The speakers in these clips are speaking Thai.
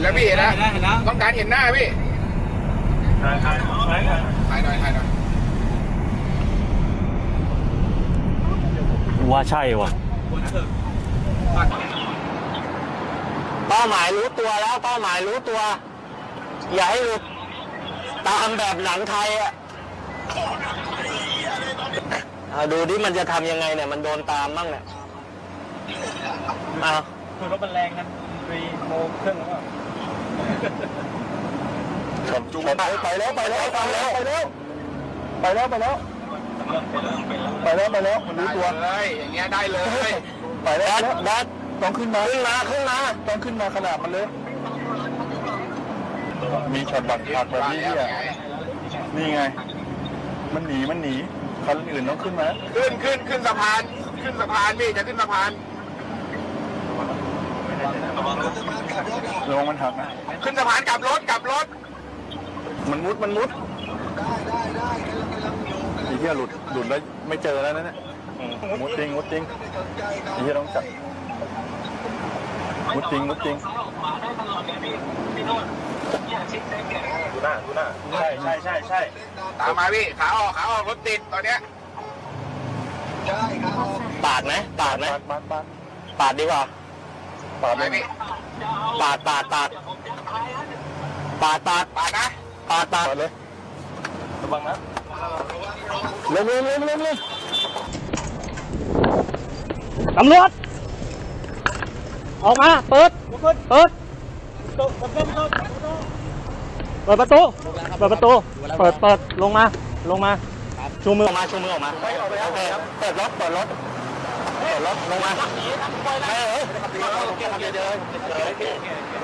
นแล้วพี่เห็นแล้วเห็นแล้วเห็นแล้วต้องการเห็นหน้าพี่ถ่ายถ่ายถ่ายถ่ายถ่ายหน่อยถ่ายหน่อยว่าใช่ว่ะเป้าหมายรู้ตัวแล้วเป้าหมายรู้ตัว อย่าให้หลุดตามแบบหนังไทยอะเอาดูดิมันจะทำยังไงเนี่ย มันโดนตามบ้างเนี่ยเอาคือรถมันแรงกันตรีโมเครื่องแล้ วก็ไปไปแล้วไปแล้วไปแล้วไปแล้วไปแล้วไปแล้วไปแล้วไปแล้วมันรู้ได้ตัวเลยอย่างเงี้ยได้เลยไปแล้วดัดต้องขึ้นมาขึ้นมาขึ้นมาต้องขึ้นมาขนาดมันเลยมีช็อตบัตรผักแบบนี้ที่อะนี่ไง มันหนีมันหนีคันอื่นต้องขึ้นมาขึ้นขึ้นขึ้นสะพาน ขึ้นสะพานพี่จะขึ้นสะพาน ระวังมันหักนะ ขึ้นสะพานกลับรถกลับรถ มันมุดมันมุดไอ้เหี้ยหลุดหลุดแล้วไม่เจอแล้วนะเนี่ยมุดจริงมุดจริงไอ้เหี้ยต้องจับมุดจริงมุดจริงดูหน้าดูหน้าใช่ใช่ใช่ใช่ตามมาพี่ขาออกขาออกรถติดตอนเนี้ยปาดไหมปาดไหมปาดปาดปาดปาดดีกว่าปาดไปเลยพี่ ปาดปาดปาดปาดปาดปาดนะปาดปาดปาดเลยระวังนะเร็วเร็วเร็วเร็วเร็วตำรวจออกมาเปิดเปิดเปิดประตูเปิดประตูเปิดเปิดลงมาลงมาชูมือออกมาชูมือออกมาโอเคเปิดรถเปิดรถเปิด รถลงมาเออ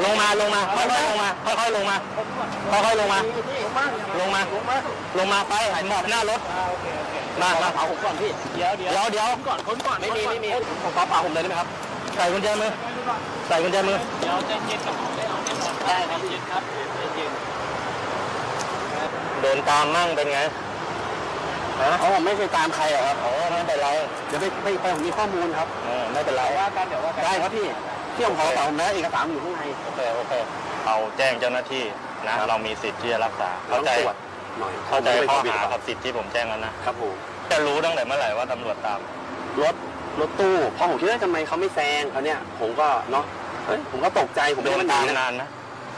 ลงมาลงมาค่อยๆลงมาค่อยๆลงมาค่อยๆลงมาลงมาลงมาไปหมอบหน้ารถมามาเผาผมก่อนพี่เดี๋ยวเดี๋ยวเดี๋ยวก่อนคนก่อนไม่มีไม่มีผมขอเผาผมเลยได้ไหมครับใส่กุญแจมือใส่กุญแจมือเดี๋ยวใจเย็นกับผมได้เอาได้ครับเย็นครับใจเย็นโดนตามมั่งเป็นไงอ๋อไม่เคยตามใครหรอครับอ๋อ ไม่เป็นไรเดี๋ยวไปไปไปผมมีข้อมูลครับเออไม่เป็นไร ว่ากันเดี๋ยวว่ากันได้ครับพี่พี่ผมขอเป่าผมนะเอกสารอยู่ข้างใน โอเคโอเคเราแจ้งเจ้าหน้าที่นะเรามีสิทธิ์ที่จะรักษาเข้าใจตรวจหน่อยเข้าใจข้อหากับสิทธิ์ที่ผมแจ้งแล้วนะ ครับผมจะรู้ตั้งแต่เมื่อไหร่ว่าตำรวจตาม รถรถตู้พอผมคิดว่าทำไมเขาไม่แซงเขาเนี่ย ผมก็เนาะเฮ้ยผมก็ตกใจผมโดไม่นได้ตามหนะนานนะ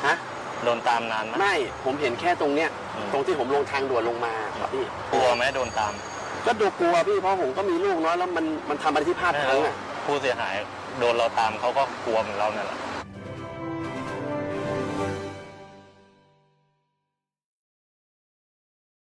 ฮะโดนตามนานไหม ไม่ผมเห็นแค่ตรงเนี้ยอืม ตรงที่ผมลงทางด่วนลงมาครับพี่กลัวไหมโดนตาม ก็ดูกลัวพี่เพราะผมก็มีลูกน้อยแล้วมันมันทำอะไรที่พลาดพลั้งอะ ผู้เสียหายโดนเราตามเขาก็กลัวเหมือนเราเนี่ยแหละ